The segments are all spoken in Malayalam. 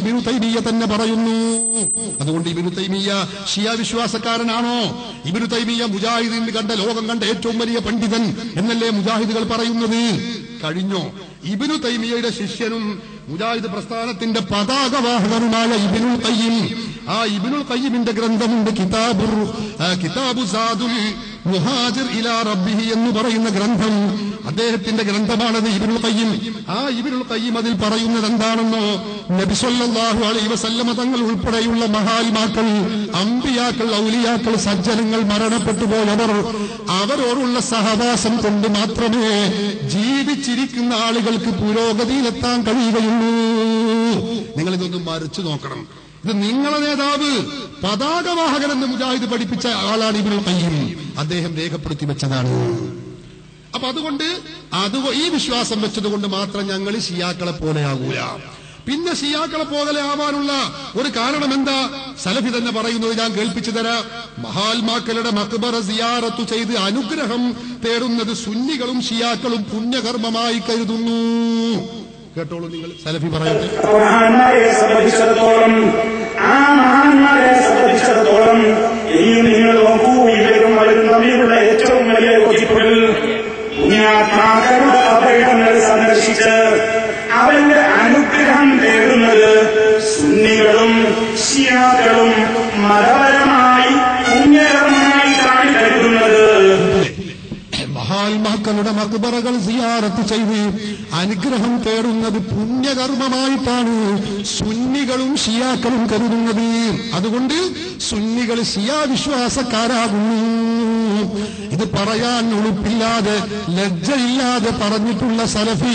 ഇബിനു തന്നെ പറയുന്നു. അതുകൊണ്ട് ഇബിനു തൈമിയ ഷിയ വിശ്വാസക്കാരനാണോ? ഇബിനു തൈമിയ മുജാഹിദിന് കണ്ട ലോകം കണ്ട ഏറ്റവും വലിയ പണ്ഡിതൻ എന്നല്ലേ മുജാഹിദുകൾ പറയുന്നത്? കഴിഞ്ഞോ? ഇബിനു തൈമിയയുടെ ശിഷ്യനും മുജാഹിദ് പ്രസ്ഥാനത്തിന്റെ പതാകവാഹകനുമായ ഇബിനുൽ തയ്യം. ആ ഇബിനുൽ തയ്യമിന്റെ ഗ്രന്ഥമുണ്ട് കിതാബുർ കിതാബു സാദുൽ മുഹാജിർ ഇലാ റബ്ബിഹി എന്ന് പറയുന്ന ഗ്രന്ഥം അദ്ദേഹത്തിന്റെ ഗ്രന്ഥമാണത് ഇബിനുൽ കയ്യം ആ ഇബിനുൽ കയ്യം അതിൽ പറയുന്നത് എന്താണെന്നോ? നബി അലൈ വസല്ലമ തങ്ങൾ ഉൾപ്പെടെയുള്ള മഹാത്മാക്കൾ അമ്പിയാക്കൾ ഔലിയാക്കൾ സജ്ജനങ്ങൾ മരണപ്പെട്ടു പോയവർ അവരോടുള്ള സഹവാസം കൊണ്ട് മാത്രമേ ജീവിച്ചിരിക്കുന്ന ആളുകൾക്ക് പുരോഗതിയിലെത്താൻ കഴിയുകയുള്ളൂ. നിങ്ങൾ ഇതൊന്നും മറിച്ചു നോക്കണം. ഇത് നിങ്ങളെ നേതാവ് പതാകവാഹകൻ എന്ന് മുജാഹിദ് പഠിപ്പിച്ച ആളാണ് ഇബിനുൽ കയ്യിം അദ്ദേഹം രേഖപ്പെടുത്തി വെച്ചതാണ്. അപ്പൊ അതുകൊണ്ട് അത് ഈ വിശ്വാസം വെച്ചതുകൊണ്ട് മാത്രം ഞങ്ങൾ ഷിയാക്കളെ പോലെയാകൂല പിന്നെ ഷിയാക്കളെ പോകലെ ആവാനുള്ള ഒരു കാരണം എന്താ? സലഫി തന്നെ പറയുന്നത് ഞാൻ കേൾപ്പിച്ചു തരാം. മഹാത്മാക്കളുടെ മക്ബറ സിയാറത്തു ചെയ്ത് അനുഗ്രഹം തേടുന്നത് സുന്നികളും ഷിയാക്കളും പുണ്യകർമ്മമായി കരുതുന്നു. കേട്ടോളൂ നിങ്ങൾ. സലഫി പറയട്ടെ മഹാത്മാക്കളുടെ മക്ബറകൾ സിയാറത്ത് ചെയ്ത് അനുഗ്രഹം തേടുന്നത് പുണ്യകർമ്മമായിട്ടാണ് സുന്നികളും ഷിയാക്കളും കരുതുന്നത്. അതുകൊണ്ട് സുന്നികൾ ഷിയാ വിശ്വാസക്കാരാകുന്നു ഇത് പറയാൻ ഉളുപ്പില്ലാതെ ലജ്ജയില്ലാതെ പറഞ്ഞിട്ടുള്ള സലഫി.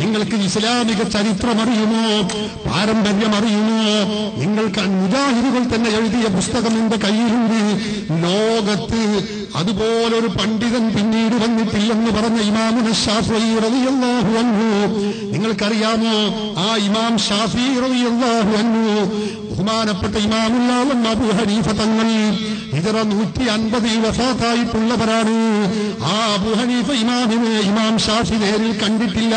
നിങ്ങൾക്ക് ഇസ്ലാമിക ചരിത്രം അറിയുമോ? പാരമ്പര്യം അറിയുമോ? നിങ്ങൾക്ക് മുജാഹിദുകൾ തന്നെ എഴുതിയ പുസ്തകം എന്റെ കയ്യിലുണ്ട്. ലോകത്ത് അതുപോലൊരു പണ്ഡിതൻ പിന്നീട് വന്നിട്ടില്ലെന്ന് പറഞ്ഞ ഇമാമുന ഷാഫി റളിയല്ലാഹു അൻഹു. നിങ്ങൾക്കറിയാമോ? ആ ഇമാം ഷാഫി റളിയല്ലാഹു അൻഹു ബഹുമാനപ്പെട്ട ഇമാമുല്ലാഹു അബു ഹനീഫ തങ്ങൾ ഇതറ നൂറ്റി അൻപതിൽ വഫാത്തായിട്ടുള്ളവരാണ് ആ അബുഹനീഫ ഇമാമിനെ ഇമാം ഷാഫി നേരിൽ കണ്ടിട്ടില്ല.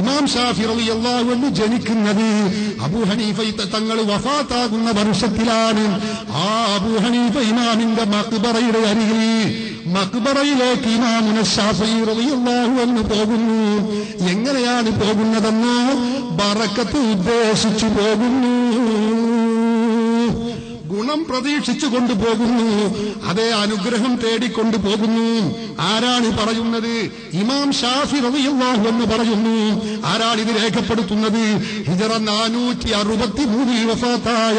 ഇമാം ഷാഫി റളിയല്ലാഹു അൻഹു ജനിക്കുന്നത് അബുഹനീഫ തങ്ങൾ വഫാത്താകുന്ന വർഷത്തിലാണ്. ആ അബുഹനീഫ ഇമാമിന്റെ മക്ബറയുടെ അരികിൽ മക്ബറയിലേക്ക് ഇമാമുന ഷാഫി റലി അള്ളാഹു എന്ന് പോകുന്നു. എങ്ങനെയാണ് പോകുന്നതെന്ന് ബറക്കത്ത് ഉദ്ദേശിച്ചു പോകുന്നു. ഗുണം പ്രതീക്ഷിച്ചു കൊണ്ടുപോകുന്നു. അതേ അനുഗ്രഹം തേടിക്കൊണ്ടു പോകുന്നു ആരാണ് പറയുന്നത്? ഇമാം ഷാഫി റളിയല്ലാഹു എന്ന് പറയുന്നു. ആരാണ് ഇത് രേഖപ്പെടുത്തുന്നത്? ഹിജറ നാനൂറ്റി അറുപത്തി മൂന്നിൽ വഫാത്തായ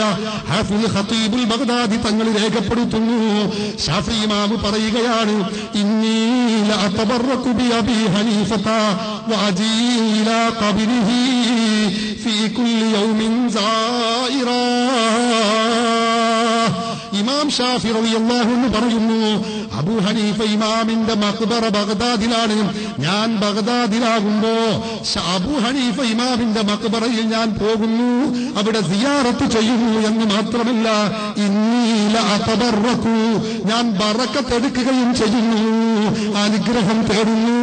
ഹഫിൽ ഹത്തീബുൽ ബഗ്ദാദി തങ്ങൾ രേഖപ്പെടുത്തുന്നു. ഷാഫി ഇമാമ് പറയുകയാണ് ഇന്നി ബി അബി ഹനീഫത വഅജീ ഇലാ ഖബരിഹി ഫീ കുല്ലി യൗമിൻ സായിറാ ഇമാം ഷാഫി റളിയല്ലാഹു അൻഹു പറയുന്നു അബൂ ഹനീഫ ഇമാമിന്റെ മക്ബറ ബഗ്ദാദിലാണ്. ഞാൻ ബഗ്ദാദിലാകുമ്പോ അബൂ ഹനീഫ ഇമാമിന്റെ മക്ബറയിൽ ഞാൻ പോകുന്നു അവിടെ സിയാറത്ത് ചെയ്യുന്നു എന്ന് മാത്രമല്ല ഇന്നീല ഞാൻ ബറക്കത്തെടുക്കുകയും ചെയ്യുന്നു. അനുഗ്രഹം തേടുന്നു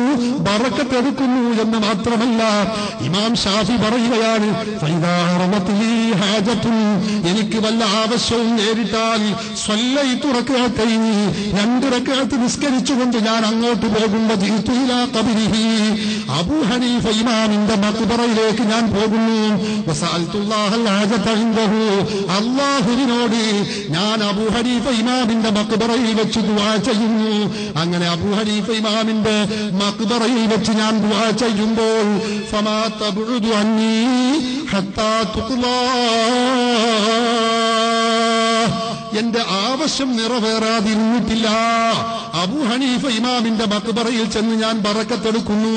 ബറക്കത്തെടുക്കുന്നു എന്ന് മാത്രമല്ല ഇമാം ഷാഫി പറയുകയാണ് എനിക്ക് വല്ല ആവശ്യവും നേരിട്ടാൽ സ്വല്ലൈ തുറക്കാത്ത രണ്ട് റക്അത്ത് നിസ്കരിച്ചുകൊണ്ട് ഞാൻ അങ്ങോട്ട് പോകുമ്പോ ജീത്തു ഇലാ ഖബരിഹി അബൂ ഹനീഫ ഇമാമിന്റെ മക്ബറയിലേക്ക് ഞാൻ പോകുന്നു. അള്ളാഹുവിനോട് ഞാൻ അബൂ ഹനീഫ ഇമാമിന്റെ മക്ബറയിൽ വെച്ച് ദുആ ചെയ്യുന്നു. അങ്ങനെ അബൂ ഹനീഫ ഇമാമിന്റെ മക്ബറയിൽ വെച്ച് ഞാൻ ദുആ ചെയ്യുമ്പോൾ എന്റെ ആവശ്യം നിറവേറാതിരുന്നിട്ടില്ല. അബു ഹനീഫ ഇമാമിന്റെ മക്ബറയിൽ ചെന്ന് ഞാൻ ബറക്കത്തെടുക്കുന്നു.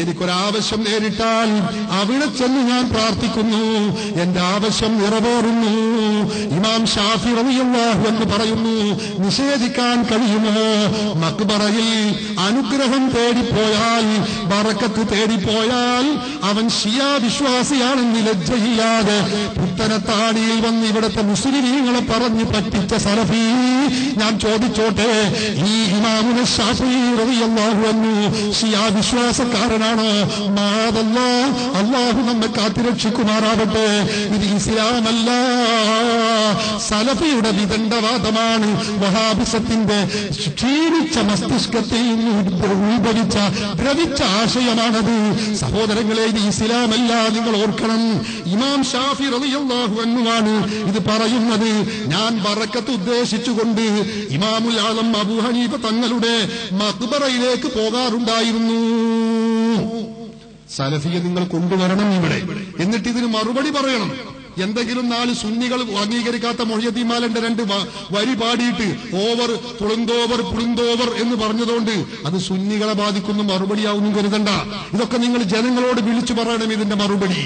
എനിക്കൊരാവശ്യം നേരിട്ടാൽ അവിടെ ചെന്ന് ഞാൻ പ്രാർത്ഥിക്കുന്നു. എന്റെ ആവശ്യം നിറവേറുന്നു. ഇമാം ഷാഫി റവിയുള്ളാഹു എന്ന് പറയുന്നു നിഷേധിക്കാൻ കഴിയുമോ? മക്ബറയിൽ അനുഗ്രഹം തേടിപ്പോയാൽ ബറക്കത്ത് തേടിപ്പോയാൽ അവൻ ഷിയാ വിശ്വാസിയാണെന്ന് ലജ്ജയില്ലാതെ പുത്തനത്താണിയിൽ വന്ന് ഇവിടുത്തെ മുസ്ലിമീങ്ങളെ പറഞ്ഞു പറ്റിച്ച സലഫി ഞാൻ ചോദിച്ചോട്ടെ ഈ ഇമാമുന ഷാഫി വിശ്വാസക്കാരനാണോ. മാതല്ലോ അല്ലാഹു നമ്മെ കാത്തിരക്ഷിക്കുമാറാവട്ടെ ഇത് ഇസ്ലാമല്ല. സലഫിയുടെ വിദണ്ഡവാദമാണ് വഹാബിസത്തിന്റെ ക്ഷീണിച്ച മസ്തിഷ്കത്തെ ഉത്ഭവിച്ച ദ്രവിച്ച ആശയമാണത്. സഹോദരങ്ങളെ ഇത് ഇസ്ലാമല്ല നിങ്ങൾ ഓർക്കണം. ഇമാം ഷാഫി റളിയല്ലാഹു എന്നുമാണ് ഇത് പറയുന്നത്. ഞാൻ ബറക്കത്ത് ഉദ്ദേശിച്ചുകൊണ്ട് ഇമാമുൽ ആലം അബൂ ഹനീഫ തങ്ങളുടെ മക്ബറയിലേക്ക് പോകാറുണ്ടായിരുന്നു. സലഫിയെ നിങ്ങൾ കൊണ്ടുവരണം ഇവിടെ. എന്നിട്ട് ഇതിന് മറുപടി പറയണം. എന്തെങ്കിലും നാല് സുന്നികൾ അംഗീകരിക്കാത്ത മൊഴിയത്തിമാലന്റെ രണ്ട് വരി പാടിയിട്ട് ഓവർ പുളുന്തോവർ പുളുന്തോവർ എന്ന് പറഞ്ഞതുകൊണ്ട് അത് സുന്നികളെ ബാധിക്കുന്ന മറുപടിയാവുന്നു കരുതണ്ട. ഇതൊക്കെ നിങ്ങൾ ജനങ്ങളോട് വിളിച്ചു പറയണം ഇതിന്റെ മറുപടി.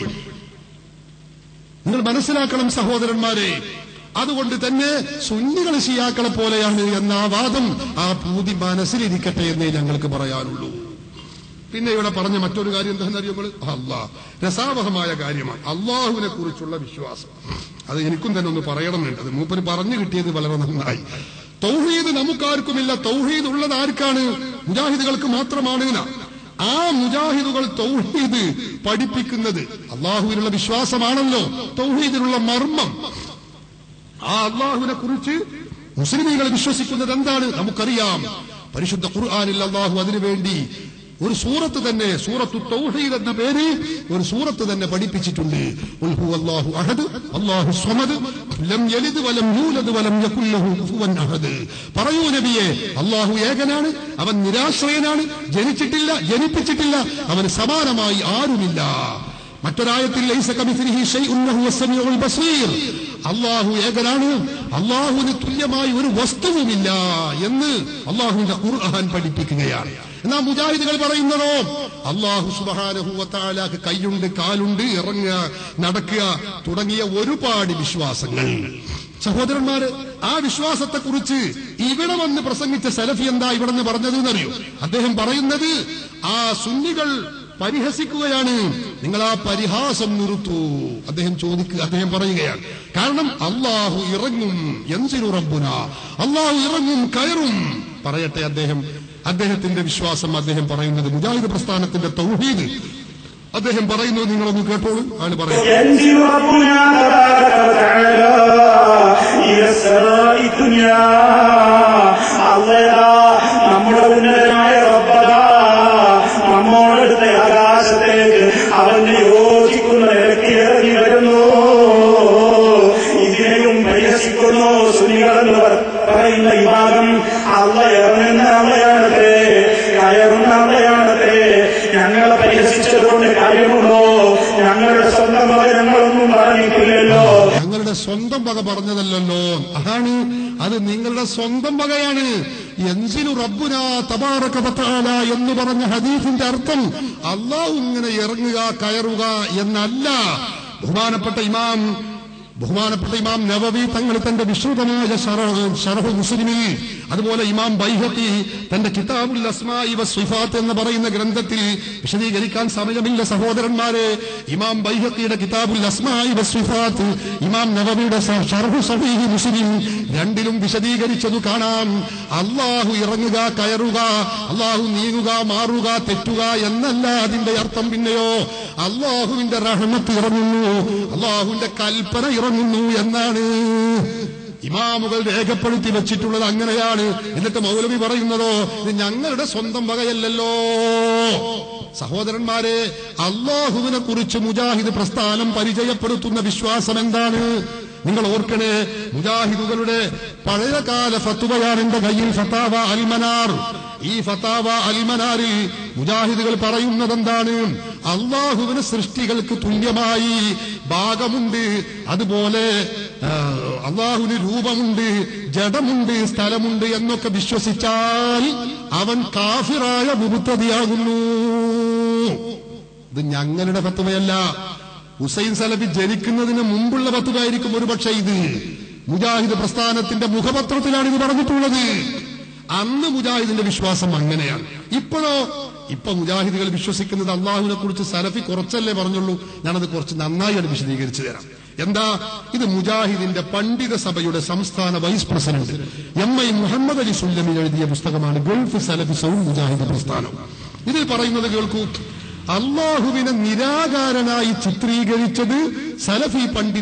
നിങ്ങൾ മനസ്സിലാക്കണം സഹോദരന്മാരെ അതുകൊണ്ട് തന്നെ സുന്നികൾ ഷിയാക്കളെ പോലെയാണ് എന്ന ആ വാദം ആ പൂതി മനസ്സിലിരിക്കട്ടെ എന്നേ ഞങ്ങൾക്ക് പറയാനുള്ളൂ. പിന്നെ ഇവിടെ പറഞ്ഞ മറ്റൊരു കാര്യം എന്താണെന്ന് അറിയുമ്പോൾ അള്ളാഹ് രസാവഹമായ കാര്യമാണ്. അള്ളാഹുവിനെ കുറിച്ചുള്ള വിശ്വാസം. അത് എനിക്കും തന്നെ ഒന്ന് പറയണമെന്നുണ്ട്. അത് മൂപ്പന് പറഞ്ഞു കിട്ടിയത് വളരെ നന്നായി. തൗഹീദ് നമുക്കാർക്കുമില്ല. തൗഹീദ് ഉള്ളത് ആർക്കാണ്? മുജാഹിദുകൾക്ക് മാത്രമാണ് ആ മുജാഹിദുകൾ തൗഹീദ് പഠിപ്പിക്കുന്നത് അള്ളാഹുവിനുള്ള വിശ്വാസമാണല്ലോ. തൗഹീദിനുള്ള മർമ്മം. ആ അള്ളാഹുവിനെ കുറിച്ച് മുസ്ലിമീങ്ങൾ വിശ്വസിക്കുന്നത് എന്താണ്? നമുക്കറിയാം. പരിശുദ്ധ ഖുർആാനിൽ അള്ളാഹു അതിനുവേണ്ടി ഒരു സൂറത്ത് തന്നെ സൂറത്തു തൗഹീദ് എന്ന പേര് ഒരു സൂറത്ത് തന്നെ പഠിപ്പിച്ചിട്ടുണ്ട്. ഹുവല്ലാഹു അഹദ് അല്ലാഹു സ്വമദ് ലം യലിദ് വലം യൂലദ് വലം യകുല്ലഹു ലഹു കുഫുവൻ അഹദ്. പറയൂ നബിയെ അല്ലാഹു ഏകനാണ് അവൻ നിരാശ്രയനാണ് ജനിച്ചിട്ടില്ല ജനിപ്പിച്ചിട്ടില്ല അവന് സമാനമായി ആരുമില്ല. മറ്റൊരായത്തിൽ ലൈസ കമിസ്ലിഹി ഷൈഉൻ വഹുവ സമീഉൽ ബസീർ. അള്ളാഹു ഏകനാണ് അള്ളാഹുവിന് തുല്യമായി ഒരു വസ്തുവുമില്ല എന്ന് അള്ളാഹുവിന്റെ ഖുർആൻ പഠിപ്പിക്കുകയാണ്. എന്നാ മുജാഹിദുകൾ പറയുന്നതോ? അള്ളാഹു സുബഹാനഹുവത്താലാക്ക് കൈയുണ്ട് കാലുണ്ട് ഇറങ്ങുക നടക്കുക തുടങ്ങിയ ഒരുപാട് വിശ്വാസങ്ങൾ. സഹോദരന്മാര് ആ വിശ്വാസത്തെ കുറിച്ച് ഇവിടെ വന്ന് പ്രസംഗിച്ച സലഫി എന്താ ഇവിടെ നിന്ന് പറഞ്ഞത് എന്നറിയോ അദ്ദേഹം പറയുന്നത് ആ സുന്നികൾ പരിഹസിക്കുകയാണ്. നിങ്ങൾ ആ പരിഹാസം നിർത്തൂ അദ്ദേഹം ചോദിക്കുക അദ്ദേഹം പറയുകയാണ്. കാരണം അള്ളാഹു ഇറങ്ങും എന്തിനു റബ്ബുന. അള്ളാഹു ഇറങ്ങും കയറും. പറയട്ടെ അദ്ദേഹം. അദ്ദേഹത്തിന്റെ വിശ്വാസം അദ്ദേഹം പറയുന്നത് മുജാഹിദ് പ്രസ്ഥാനത്തിന്റെ തൗഹീദ്. അദ്ദേഹം പറയുന്നത് നിങ്ങളൊന്ന് കേട്ടോളൂ. ആണ് പറയുന്നത് പറയുന്ന വിഭാഗം അള്ള ഇറങ്ങുന്ന അള്ളയാണത്രേ കയറുന്ന അള്ളയാണത്രേ ഞങ്ങളെ പരിഹസിച്ചതുകൊണ്ട് കാര്യമുണ്ടോ? ഞങ്ങളുടെ സ്വന്തം വക ഞങ്ങളൊന്നും പറഞ്ഞിട്ടില്ലല്ലോ. ഞങ്ങളുടെ സ്വന്തം വക പറഞ്ഞതല്ലല്ലോ. അതാണ് അത് നിങ്ങളുടെ സ്വന്തം വകയാണ്. എന്തിനു റബ്ബുന തബാറക വതആല എന്ന് പറഞ്ഞ ഹദീഫിന്റെ അർത്ഥം അള്ളാഹു ഇങ്ങനെ ഇറങ്ങുക കയറുക എന്നല്ല. ബഹുമാനപ്പെട്ട ഇമാം ബഹുമാനപ്പെട്ട ഇമാം നവവി തങ്ങൾ തന്റെ വിശ്രുതമായ ഷറഹു അതുപോലെ ഇമാം ബൈഹത്തി തന്റെ കിതാബുൽ അസ്മായി വസ്വിഫാത്ത് എന്ന് പറയുന്ന ഗ്രന്ഥത്തിൽ വിശദീകരിക്കാൻ സമയമില്ല സഹോദരന്മാരെ. ഇമാം ബൈഹത്തിയുടെ കിതാബുൽ അസ്മായി വസ്വിഫാത്ത് ഇമാം നവവിയുടെ ഷറഹു ഷർഹു മുസ്ലിം രണ്ടിലും വിശദീകരിച്ചതു കാണാം. അള്ളാഹു ഇറങ്ങുക കയറുക അള്ളാഹു നീങ്ങുക മാറുക തെറ്റുക എന്നല്ല അതിന്റെ അർത്ഥം പിന്നെയോ? അള്ളാഹുവിന്റെ റഹ്മത്ത് ഇറങ്ങുന്നു. അള്ളാഹുവിന്റെ കൽപ്പന ഇറങ്ങുന്നു എന്നാണ്. ഇമാമുകൾ രേഖപ്പെടുത്തി വെച്ചിട്ടുള്ളത് അങ്ങനെയാണ്. എന്നിട്ട് മൗലവി പറയുന്നതോ ഇത് ഞങ്ങളുടെ സ്വന്തം വകയല്ലല്ലോ. സഹോദരന്മാരെ അള്ളാഹുവിനെ കുറിച്ച് മുജാഹിദ് പ്രസ്ഥാനം പരിചയപ്പെടുത്തുന്ന വിശ്വാസം എന്താണ്? നിങ്ങൾ ഓർക്കണേ മുജാഹിദുകളുടെ പഴയകാല ഫത്തുവയാണ് എന്റെ കയ്യിൽ ഫത്താവ അൽമനാർ. ഈ ഫത്താവ അൽമനാറിൽ മുജാഹിദുകൾ പറയുന്നത് എന്താണ് അള്ളാഹുവിന് സൃഷ്ടികൾക്ക് തുല്യമായി ഭാഗമുണ്ട്. അതുപോലെ അള്ളാഹുന് രൂപമുണ്ട് ജഡമുണ്ട് സ്ഥലമുണ്ട് എന്നൊക്കെ വിശ്വസിച്ചാൽ അവൻ കാഫിറായ മുബുത്തതിയാകുന്നു ഇത് ഞങ്ങളുടെ ഫത്തുവയല്ല ഹുസൈൻ സലഫി ജനിക്കുന്നതിന് മുമ്പുള്ള ഫത്തുവായിരിക്കും ഒരുപക്ഷെ ഇത്. മുജാഹിദ് പ്രസ്ഥാനത്തിന്റെ മുഖപത്രത്തിലാണ് ഇത് പറഞ്ഞിട്ടുള്ളത്. അന്ന് മുജാഹിദിന്റെ വിശ്വാസം അങ്ങനെയാണ്. ഇപ്പോഴോ ഇപ്പൊ മുജാഹിദുകൾ വിശ്വസിക്കുന്നത് അള്ളാഹുവിനെ കുറിച്ച് സലഫി കുറച്ചല്ലേ പറഞ്ഞുള്ളൂ. ഞാനത് കുറച്ച് നന്നായി അത് വിശദീകരിച്ചു തരാം. എന്താ? ഇത് മുജാഹിദിന്റെ പണ്ഡിത സഭയുടെ സംസ്ഥാന vice president M I Muhammad Ali Sullami എഴുതിയ പുസ്തകമാണ് ഗൾഫ് സലഫി സൗ മുജാഹിദ് പ്രസ്ഥാനം. ഇതിൽ പറയുന്നത് കേൾക്കൂ. അള്ളാഹുവിനെ നിരാകാരനായി ചിത്രീകരിച്ചത് സലഫി പണ്ഡിത